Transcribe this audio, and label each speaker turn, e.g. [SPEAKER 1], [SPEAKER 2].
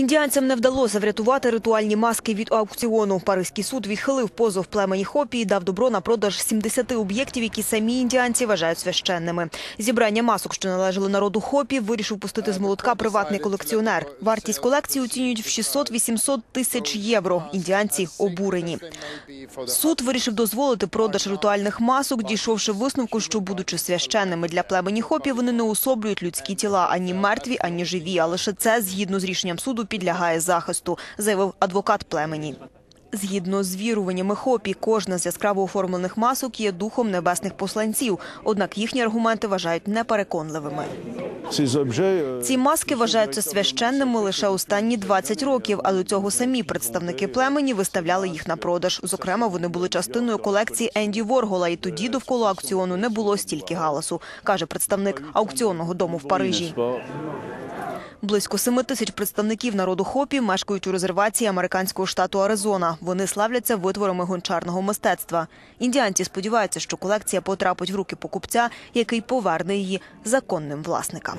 [SPEAKER 1] Індіанцям не вдалося врятувати ритуальні маски від аукціону. Паризький суд відхилив позов племені Хопі і дав добро на продаж 70 об'єктів, які самі індіанці вважають священними. Зібрання масок, що належали народу Хопі, вирішив пустити з молотка приватний колекціонер. Вартість колекції оцінюють в 600-800 тисяч євро. Індіанці обурені. Суд вирішив дозволити продаж ритуальних масок, дійшовши висновку, що, будучи священними для племені Хопі, вони не особлюють людські тіла ані мертві, ані живі. А лише це, згідно з рішенням суду, підлягає захисту, заявив адвокат племені. Згідно з віруваннями Хопі, кожна з яскраво оформлених масок є духом небесних посланців. Однак їхні аргументи вважають непереконливими. Ці маски вважаються священними лише останні 20 років, але до цього самі представники племені виставляли їх на продаж. Зокрема, вони були частиною колекції Енді Воргола, і тоді довкола аукціону не було стільки галасу, каже представник аукціонного дому в Парижі. Близько семи тисяч представників народу Хопі мешкають у резервації американського штату Аризона. Вони славляться витворами гончарного мистецтва. Індіанці сподіваються, що колекція потрапить в руки покупця, який поверне її законним власникам.